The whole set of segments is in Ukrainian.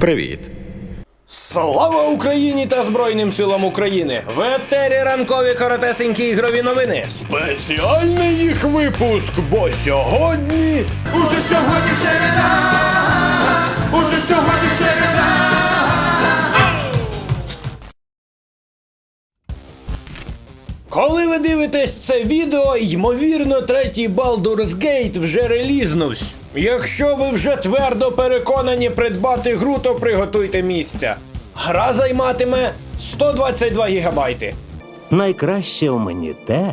Привіт. Слава Україні та Збройним силам України! В етері ранкові коротесенькі ігрові новини. Спеціальний їх випуск, бо сьогодні Уже сьогодні середа, Коли ви дивитесь це відео, ймовірно, третій Baldur's Gate вже релізнувсь. Якщо ви вже твердо переконані придбати гру, то приготуйте місця. Гра займатиме 122 гігабайти. Найкраще у мені те,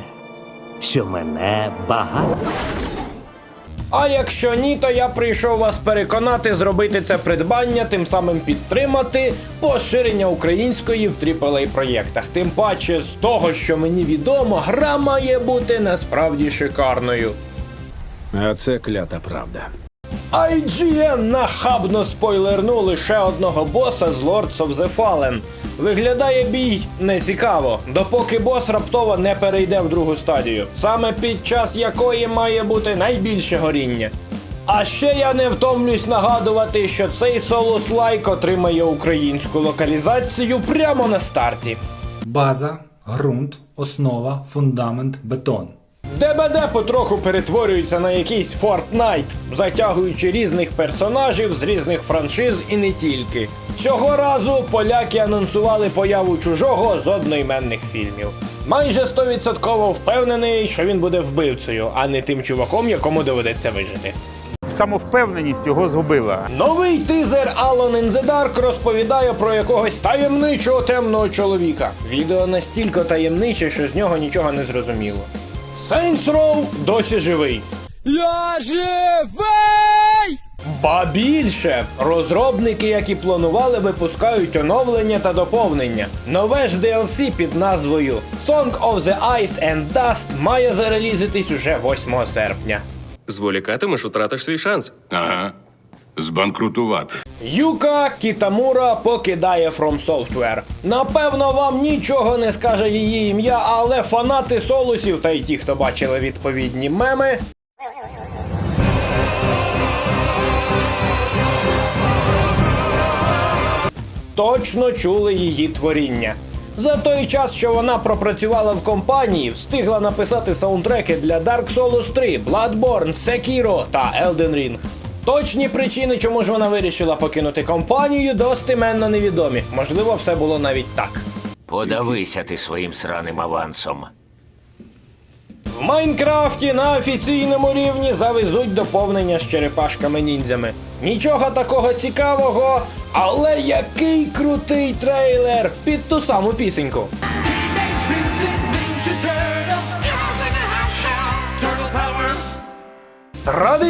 що мене багато. А якщо ні, то я прийшов вас переконати зробити це придбання, тим самим підтримати поширення української в AAA проєктах. Тим паче, з того, що мені відомо, гра має бути насправді шикарною. А це клята правда. IGN нахабно спойлернув лише одного боса з Lords of the Fallen. Виглядає бій нецікаво, допоки бос раптово не перейде в другу стадію, саме під час якої має бути найбільше горіння. А ще я не втомлюсь нагадувати, що цей солус лайк отримає українську локалізацію прямо на старті. База, ґрунт, основа, фундамент, бетон. ДБД потроху перетворюється на якийсь Fortnite, затягуючи різних персонажів з різних франшиз і не тільки. Цього разу поляки анонсували появу чужого з одноіменних фільмів. Майже 100% впевнений, що він буде вбивцею, а не тим чуваком, якому доведеться вижити. самовпевненість його згубила. Новий тизер Alone in the Dark розповідає про якогось таємничого темного чоловіка. Відео настільки таємниче, що з нього нічого не зрозуміло. Saints Row досі живий. Я живий! Ба більше, розробники, як і планували, випускають оновлення та доповнення. Нове ж DLC під назвою Song of the Ice and Dust має зарелізитись уже 8 серпня. Зволікатимеш, утратиш свій шанс. Ага. Збанкрутувати. Юка Кітамура покидає From Software. Напевно, вам нічого не скаже її ім'я, але фанати солусів та й ті, хто бачили відповідні меми. Точно чули її творіння. За той час, що вона пропрацювала в компанії, встигла написати саундтреки для Dark Souls 3, Bloodborne, Sekiro та Elden Ring. Точні причини, чому ж вона вирішила покинути компанію, достеменно невідомі. Можливо, все було навіть так. Подавися ти своїм сраним авансом. В Майнкрафті на офіційному рівні завезуть доповнення з черепашками ніндзями. Нічого такого цікавого, але який крутий трейлер під ту саму пісеньку.